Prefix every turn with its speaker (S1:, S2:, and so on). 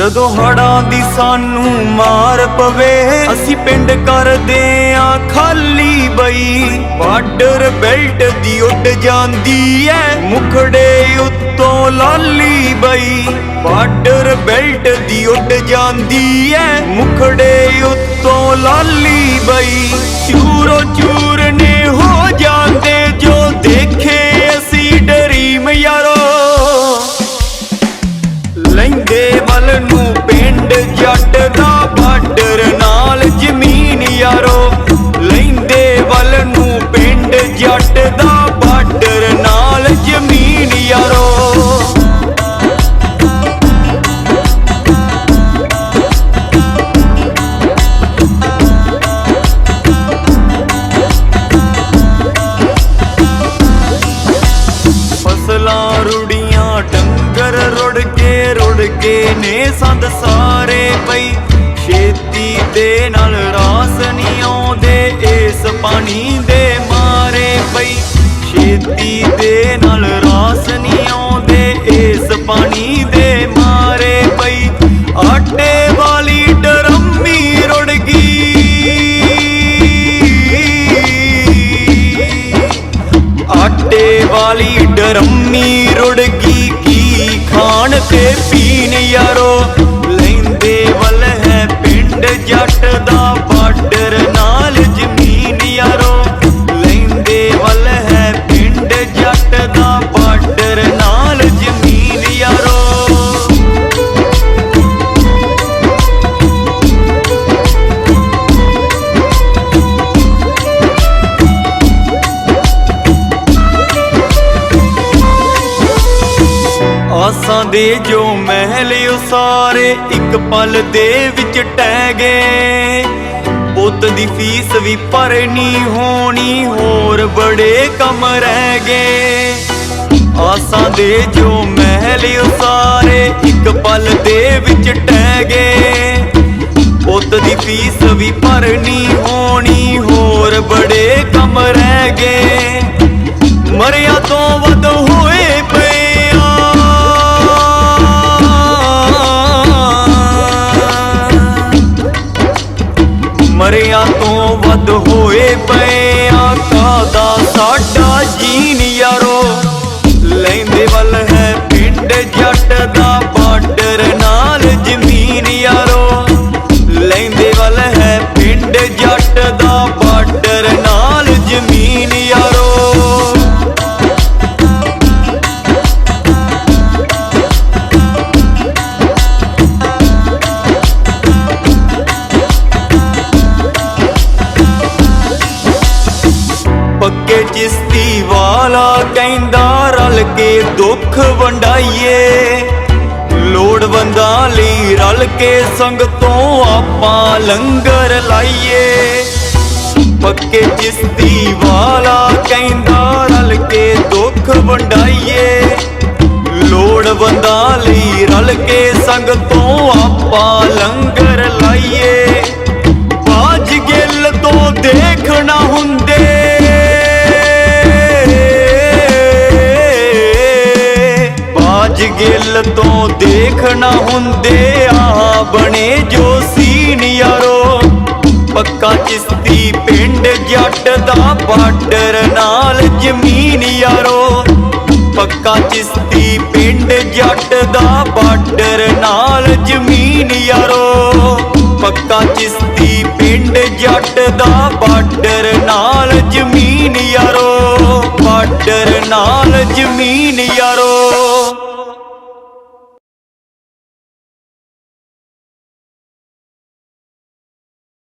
S1: ਜਦੋਂ ਹੜਾਂ ਦੀ ਸਾਨੂੰ ਮਾਰ ਪਵੇ, ਅਸੀਂ ਪਿੰਡ ਕਰਦੇ ਆ ਖਾਲੀ ਬਈ। ਬਾਰਡਰ ਬੈਲਟ ਦੀ ਉੱਡ ਜਾਂਦੀ ਐ, ਮੁਖੜੇ ਉੱਤੋਂ ਲਾਲੀ ਬਈ। ਬਾਰਡਰ ਬੈਲਟ ਦੀ ਉੱਡ ਜਾਂਦੀ ਐ, ਮੁਖੜੇ ਉੱਤੋਂ ਲਾਲੀ ਬਈ। ਚੂਰੋ ਚੂਰ ਦੇ ਨਾਲ ਰਾਸ ਨਹੀਂ ਆਉਂਦੇ, ਇਸ ਪਾਣੀ ਦੇ ਮਾਰੇ ਪਈ ਛੇਤੀ ਦੇ ਨਾਲ ਰਾਸ ਨਹੀਂ ਆਉਂਦੇ, ਇਸ ਪਾਣੀ ਦੇ ਮਾਰੇ ਪਈ ਆਟੇ ਆਸਾਂ ਦੇ ਜੋ ਮਹਿਲ ਉਸਾਰੇ ਇੱਕ ਪਲ ਦੇ ਵਿੱਚ ਟਹਿ ਗਏ। ਪੁੱਤ ਦੀ ਫੀਸ ਵੀ ਭਰਨੀ ਹੋਣੀ, ਹੋਰ ਬੜੇ ਕੰਮ ਰਹਿ ਗਏ। ਆਸਾਂ ਦੇ ਜੋ ਮਹਿਲ ਉਸਾਰੇ ਇੱਕ ਪਲ ਦੇ ਵਿੱਚ ਟਹਿ ਗਏ। ਪੁੱਤ ਦੀ ਫੀਸ ਵੀ ਭਰਨੀ ਹੋਣੀ, ਹੋਰ ਬੜੇ ਕੰਮ ਰਹਿ ਗਏ। ਮਰਿਆ ਤੋਂ ਵੱਧ ਹੋਏ ਤੋਂ ਵੱਧ ਕੇ ਦੁੱਖ ਵੰਡਾਈਏ। ਲੋੜਵੰਦਾਂ ਲਈ ਰਲ ਕੇ ਸੰਗਤੋਂ ਆਪਾਂ ਲੰਗਰ ਲਾਈਏ। ਪੱਕੇ ਚਿਸ਼ਤੀ ਵਾਲਾ ਕਹਿੰਦਾ ਰਲ ਕੇ ਦੁੱਖ ਵੰਡਾਈਏ। ਲੋੜਵੰਦਾਂ ਲਈ ਰਲ ਕੇ ਸੰਗਤੋਂ ਆਪਾਂ ਲੰਗਰ ਲਾਈਏ। ਬਾਜ ਗਿੱਲ ਤੋਂ ਦੇਖਣਾ ਦੇਖਣਾ ਹੁੰਦੇ ਆ, ਬਣੇ ਜੋ ਸੀਨ ਯਾਰੋ। ਪੱਕਾ ਚਿਸ਼ਤੀ ਪਿੰਡ ਜੱਟ ਦਾ ਬਾਰਡਰ ਨਾਲ ਜ਼ਮੀਨ ਯਾਰੋ। ਪੱਕਾ ਚਿਸ਼ਤੀ ਪਿੰਡ ਜੱਟ ਦਾ ਬਾਰਡਰ ਨਾਲ ਜ਼ਮੀਨ ਯਾਰੋ। ਪੱਕਾ ਚਿਸ਼ਤੀ ਪਿੰਡ ਜੱਟ ਦਾ ਬਾਰਡਰ ਨਾਲ ਜ਼ਮੀਨ ਯਾਰੋ। ਬਾਰਡਰ ਨਾਲ ਜ਼ਮੀਨ ਯਾਰੋ।